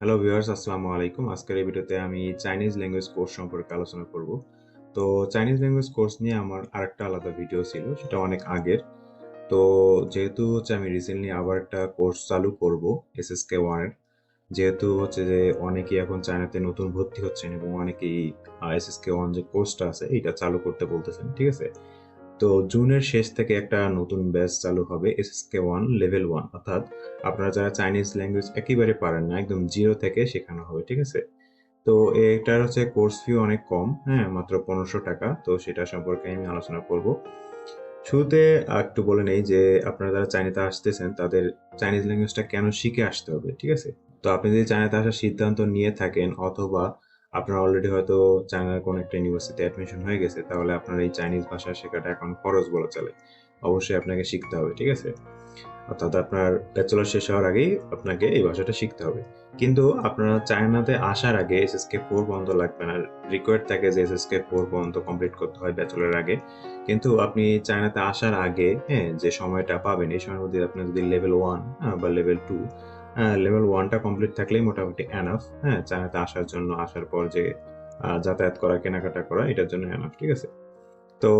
Hello viewers আসসালামু আলাইকুম। আজকের এই ভিডিওতে আমি চাইনিজ ল্যাঙ্গুয়েজ কোর্স সম্পর্কে আলোচনা করব। তো চাইনিজ ল্যাঙ্গুয়েজ কোর্স নিয়ে আমার আরেকটা আলাদা ভিডিও ছিল, সেটা অনেক আগের। তো যেহেতু হচ্ছে আমি রিসেন্টলি আবার একটা কোর্স চালু করব এসএসকে ওয়ানের যেহেতু হচ্ছে যে অনেকেই এখন চায়নাতে নতুন ভর্তি হচ্ছেন এবং অনেকেই এসএসকে ওয়ান যে কোর্সটা আছে এটা চালু করতে বলতেছেন, ঠিক আছে? তো জুনের শেষ থেকে একটা নতুন ব্যাচ চালু হবে এসএসকে ওয়ান লেভেল ওয়ান অর্থাৎ আপনারা যারা চাইনিজ ল্যাঙ্গুয়েজ একেবারে পারেন না, একদম জিরো থেকে শেখানো হবে, ঠিক আছে? তো এটার হচ্ছে কোর্স ফি অনেক কম হ্যাঁ মাত্র পনেরোশো টাকা। তো সেটা সম্পর্কে আমি আলোচনা করব। শুরুতে একটু বলে নেই যে আপনারা যারা চাইনাতে আসতেছেন, তাদের চাইনিজ ল্যাঙ্গুয়েজটা কেন শিখে আসতে হবে, ঠিক আছে? তো আপনি যদি চায়নাতে আসার সিদ্ধান্ত নিয়ে থাকেন অথবা আপনার অলরেডি হয়তো চায়নার কোনো একটা ইউনিভার্সিটি অ্যাডমিশন হয়ে গেছে, তাহলে আপনার এই চাইনিজ ভাষা শেখাটা এখন খরচ বলা চলে। অবশ্যই আপনাকে শিখতে হবে, ঠিক আছে? অর্থাৎ আপনার ব্যাচেলর শেষ হওয়ার আগেই আপনাকে এই ভাষাটা শিখতে হবে। কিন্তু আপনারা চায়নাতে আসার আগে এস এসএসকে ফোর পর্যন্ত লাগবে না। রিকোয়ার্ড থাকে যে এস এসএসকে ফোর পর্যন্ত কমপ্লিট করতে হয় ব্যাচেলর আগে। কিন্তু আপনি চায়নাতে আসার আগে হ্যাঁ যে সময়টা পাবেন, এই সময়ের মধ্যে আপনি যদি লেভেল ওয়ান বা লেভেল টু লেভেল ওয়ানটা কমপ্লিট থাকলেই মোটামুটি এনাফ হ্যাঁ চায়নাতে আসার জন্য, আসার পর যে যাতায়াত করা, কেনাকাটা করা, এটার জন্য এনাফ ঠিক আছে? তো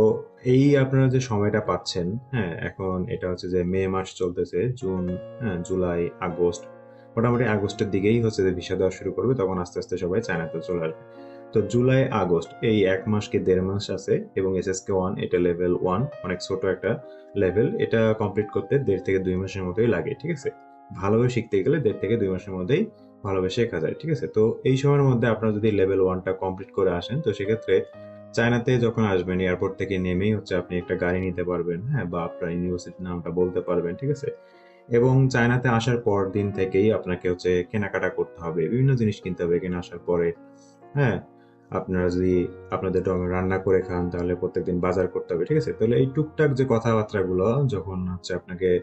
এই আপনারা যে সময়টা পাচ্ছেন হ্যাঁ এখন এটা হচ্ছে যে মে মাস চলতেছে, জুন হ্যাঁ জুলাই, আগস্ট, মোটামুটি আগস্টের দিকেই হচ্ছে যে ভিসা দেওয়া শুরু করবে, তখন আস্তে আস্তে সবাই চায়নাতে চলে আসবে। তো জুলাই, আগস্ট, এই এক মাস কি দেড় মাস আছে, এবং এসএসকে ওয়ান এটা লেভেল ওয়ান অনেক ছোট একটা লেভেল এটা কমপ্লিট করতে দেড় থেকে দুই মাসের মতোই লাগে, ঠিক আছে? ভালোভাবে শিখতে গেলে দেড় থেকে দুই মাসের মধ্যেই ভালোভাবে শেখা যায়, ঠিক আছে? তো এই সময়ের মধ্যে আপনারা যদি লেভেল ওয়ানটা কমপ্লিট করে আসেন, তো সেক্ষেত্রে চায়নাতে যখন আসবেন এয়ারপোর্ট থেকে নেমেই হচ্ছে আপনি একটা গাড়ি নিতে পারবেন হ্যাঁ? বা আপনার ইউনিভার্সিটির নামটা বলতে পারবেন, ঠিক আছে? এবং চায়নাতে আসার পর দিন থেকেই আপনাকে হচ্ছে কেনাকাটা করতে হবে, বিভিন্ন জিনিস কিনতে হবে এখানে আসার পরে হ্যাঁ? আপনারা যদি আপনাদের ড- রান্না করে খান, তাহলে প্রত্যেকদিন বাজার করতে হবে, ঠিক আছে? তাহলে এই টুকটাক যে কথাবার্তাগুলো যখন হচ্ছে আপনাকে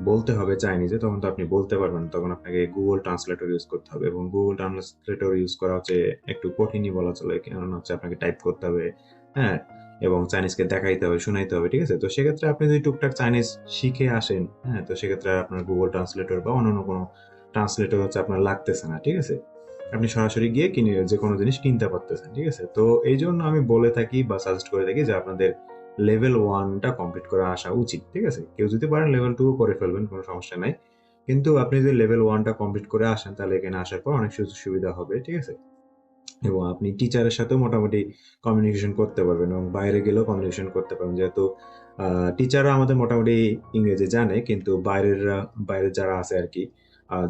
বলতে হবে চাইনিজে, তখন তো আপনি বলতে পারবেন তখন আপনাকে গুগল ট্রান্সলেটর ইউজ করতে হবে এবং গুগল ট্রান্সলেটর ইউজ করা হচ্ছে একটু কঠিনই বলা চলে, কেননা হচ্ছে আপনাকে টাইপ করতে হবে হ্যাঁ? এবং চাইনিজকে দেখাইতে হবে, শোনাইতে হবে, ঠিক আছে? তো সেক্ষেত্রে আপনি যদি টুকটাক চাইনিজ শিখে আসেন হ্যাঁ? তো সেক্ষেত্রে আপনার গুগল ট্রান্সলেটর বা অন্য কোনো ট্রান্সলেটর হচ্ছে আপনার লাগতেছে না, ঠিক আছে? আপনি সরাসরি গিয়ে কিনে যে কোনো জিনিস কিনতে পারতেছেন, ঠিক আছে? তো এই জন্য আমি বলে থাকি বা সাজেস্ট করে থাকি যে আপনাদের লেভেল ওয়ানটা কমপ্লিট করে আসা উচিত, ঠিক আছে? কেউ যদি পারেন লেভেল টু করে ফেলবেন, কোনো সমস্যা নাই। কিন্তু আপনি যদি লেভেল ওয়ানটা কমপ্লিট করে আসেন, তাহলে এখানে আসার পর অনেক সুযোগ সুবিধা হবে, ঠিক আছে? এবং আপনি টিচারের সাথেও মোটামুটি কমিউনিকেশন করতে পারবেন এবং বাইরে গেলেও কমিউনিকেশন করতে পারবেন। যেহেতু টিচাররা আমাদের মোটামুটি ইংরেজি জানে, কিন্তু বাইরের বাইরে যারা আছে আর কি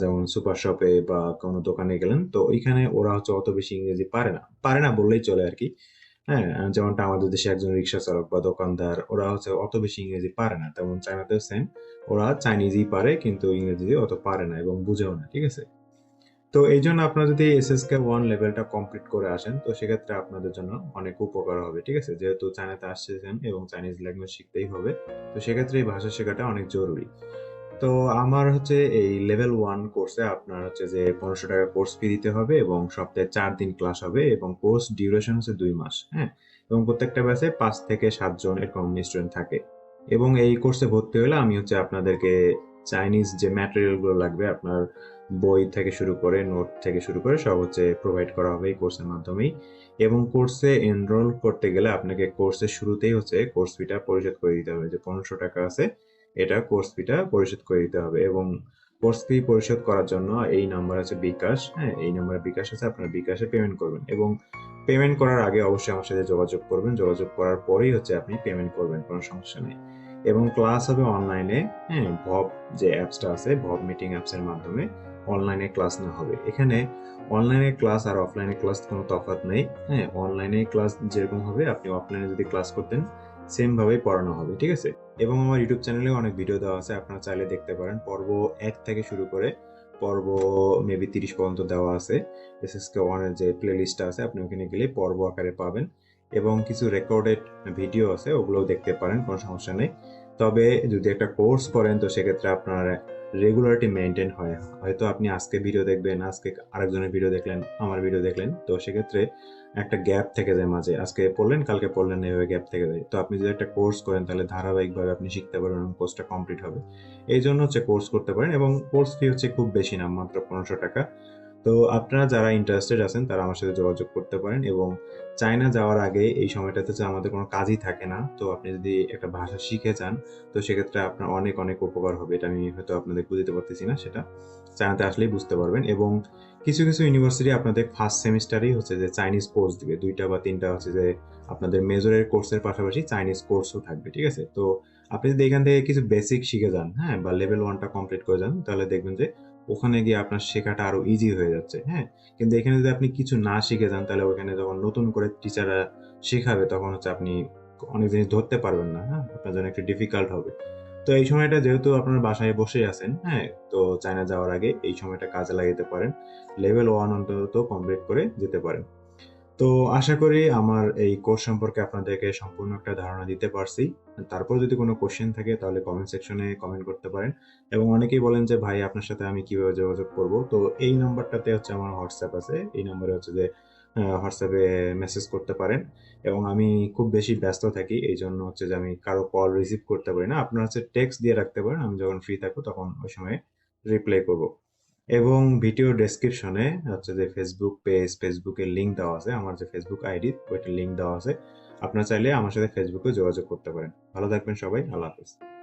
যেমন সুপার শপে বা কোনো দোকানে গেলেন, তো ওইখানে ওরা হচ্ছে অত বেশি ইংরেজি পারে না। পারে না বললেই চলে আর কি। হ্যাঁ যেমনটা আমাদের দেশে একজন রিক্সা চালক বা দোকানদার, ওরা হচ্ছে অত বেশি ইংরেজি পারে না। তেমন চায়নাতেও সেম ওরা চাইনিজই পারে কিন্তু ইংরেজি অত পারে না এবং বুঝেও না, ঠিক আছে? তো এই জন্য আপনারা যদি এসএসকে ওয়ান লেভেলটা কমপ্লিট করে আসেন, তো সেক্ষেত্রে আপনাদের জন্য অনেক উপকার হবে, ঠিক আছে? যেহেতু চায়নাতে আসছেন এবং চাইনিজ ল্যাঙ্গুয়েজ শিখতেই হবে, তো সেক্ষেত্রে এই ভাষা শেখাটা অনেক জরুরি। তো আমার হচ্ছে এই লেভেল ওয়ান কোর্সে আপনার হচ্ছে যে পনেরোশো টাকা কোর্স ফি দিতে হবে এবং সপ্তাহে চার দিন ক্লাস হবে এবং কোর্স ডিউরেশন হচ্ছে দুই মাস হ্যাঁ? এবং প্রত্যেকটা ব্যাচে পাঁচ থেকে সাতজন এরকম স্টুডেন্ট থাকে। এবং এই কোর্সে ভর্তি হলে আমি হচ্ছে আপনাদেরকে চাইনিজ যে ম্যাটেরিয়ালগুলো লাগবে, আপনার বই থেকে শুরু করে নোট থেকে শুরু করে সব হচ্ছে প্রোভাইড করা হবে এই কোর্সের মাধ্যমেই। এবং কোর্সে এনরোল করতে গেলে আপনাকে কোর্সের শুরুতেই হচ্ছে কোর্স ফিটা পরিশোধ করে দিতে হবে যে পনেরোশো টাকা আছে এটা কোর্স ফিটা পরিশোধ করে দিতে হবে এবং কোর্স ফি পরিশোধ করার জন্য এই নাম্বার আছে বিকাশ হ্যাঁ এই নাম্বারে বিকাশ আছে, আপনার বিকাশে পেমেন্ট করবেন এবং পেমেন্ট করার আগে অবশ্যই আমার সাথে যোগাযোগ করবেন, যোগাযোগ করার পরেই হচ্ছে আপনি পেমেন্ট করবেন, কোনো সমস্যা নেই। এবং ক্লাস হবে অনলাইনে হ্যাঁ ভব যে অ্যাপসটা আছে, ভব মিটিং অ্যাপসের মাধ্যমে অনলাইনে ক্লাস না হবে। এখানে অনলাইনে ক্লাস আর অফলাইনে ক্লাস কোনো তফাৎ নেই হ্যাঁ অনলাইনে ক্লাস যেরকম হবে, আপনি অফলাইনে যদি ক্লাস করতেন সেম ভাবেই পড়ানো হবে, ঠিক আছে? এবং আমার ইউটিউব চ্যানেলে অনেক ভিডিও দেওয়া আছে, আপনারা চাইলে দেখতে পারেন। পর্ব এক থেকে শুরু করে পর্ব মেবি তিরিশ পর্যন্ত দেওয়া আছে। এসএসকে ওয়ানের যে প্লে লিস্টটা আছে, আপনি ওখানে গেলে পর্ব আকারে পাবেন এবং কিছু রেকর্ডেড ভিডিও আছে, ওগুলোও দেখতে পারেন, কোনো সমস্যা নেই। তবে যদি একটা কোর্স করেন, তো সেক্ষেত্রে আপনার রেগুলারিটি মেনটেন হয়। হয়তো আপনি আজকে ভিডিও দেখবেন, আজকে আরেকজনের ভিডিও দেখলেন, আমার ভিডিও দেখলেন। তো সেক্ষেত্রে একটা গ্যাপ থেকে যায় মাঝে। আজকে পড়লেন, কালকে পড়লেন, এইভাবে গ্যাপ থেকে যায়। তো আপনি যদি একটা কোর্স করেন, তাহলে ধারাবাহিকভাবে আপনি শিখতে পারবেন এবং কোর্সটা কমপ্লিট হবে। এই জন্য হচ্ছে কোর্স করতে পারেন এবং কোর্স ফি হচ্ছে খুব বেশি না, মাত্র পনেরোশো টাকা। তো আপনারা যারা ইন্টারেস্টেড আছেন, তারা আমার সাথে যোগাযোগ করতে পারেন এবং চায়না যাওয়ার আগে এই সময়টাতে যে আমাদের কোনো কাজই থাকে না, তো আপনি যদি একটা ভাষা শিখে যান, তো সেক্ষেত্রে আপনার অনেক অনেক উপকার হবে। এটা আমি হয়তো আপনাদের বুঝতে পারতেছি না সেটা। চায়নাতে আসলেই বুঝতে পারবেন এবং কিছু কিছু ইউনিভার্সিটি আপনাদের ফার্স্ট সেমিস্টারেই হচ্ছে যে চাইনিজ কোর্স দিবে। দুইটা বা তিনটা হচ্ছে যে আপনাদের মেজরের কোর্সের পাশাপাশি চাইনিজ কোর্সও থাকবে, ঠিক আছে? তো আপনি যদি এখান থেকে কিছু বেসিক শিখে যান হ্যাঁ বা লেভেল ওয়ানটা কমপ্লিট করে যান, তাহলে দেখবেন যে ওখানে গিয়ে আপনার শেখাটা আরও ইজি হয়ে যাচ্ছে হ্যাঁ? কিন্তু এখানে যদি আপনি কিছু না শিখে যান, তাহলে ওখানে যখন নতুন করে টিচাররা শেখাবে, তখন হচ্ছে আপনি অনেক জিনিস ধরতে পারবেন না হ্যাঁ? আপনার জন্য একটু ডিফিকাল্ট হবে। তো এই সময়টা যেহেতু আপনার বাসায় বসে আছেন হ্যাঁ? তো চায়না যাওয়ার আগে এই সময়টা কাজে লাগাতে পারেন। লেভেল ওয়ান অন্তত কমপ্লিট করে যেতে পারেন। তো আশা করি আমার এই কোর্স সম্পর্কে আপনাদেরকে সম্পূর্ণ একটা ধারণা দিতে পারছি। তারপর যদি কোনো কোশ্চেন থাকে তাহলে কমেন্ট সেকশনে কমেন্ট করতে পারেন। এবং অনেকেই বলেন যে, ভাই, আপনার সাথে আমি কীভাবে যোগাযোগ করব? তো এই নাম্বারটাতে হচ্ছে আমার হোয়াটসঅ্যাপ আছে। এই নাম্বারে হচ্ছে যে হোয়াটসঅ্যাপে মেসেজ করতে পারেন। এবং আমি খুব বেশি ব্যস্ত থাকি। এই জন্য হচ্ছে যে, আমি কারও কল রিসিভ করতে পারি না। আপনার হচ্ছে টেক্সট দিয়ে রাখতে পারেন। আমি যখন ফ্রি থাকব তখন ওই সময় রিপ্লাই করব। এবং ভিডিও ডেসক্রিপশনে হচ্ছে যে ফেসবুক পেজ ফেসবুকের লিঙ্ক দেওয়া আছে, আমার যে ফেসবুক আইডি ওইটার লিঙ্ক দেওয়া আছে। আপনারা চাইলে আমার সাথে ফেসবুকে যোগাযোগ করতে পারেন। ভালো থাকবেন সবাই, আল্লাহ হাফিজ।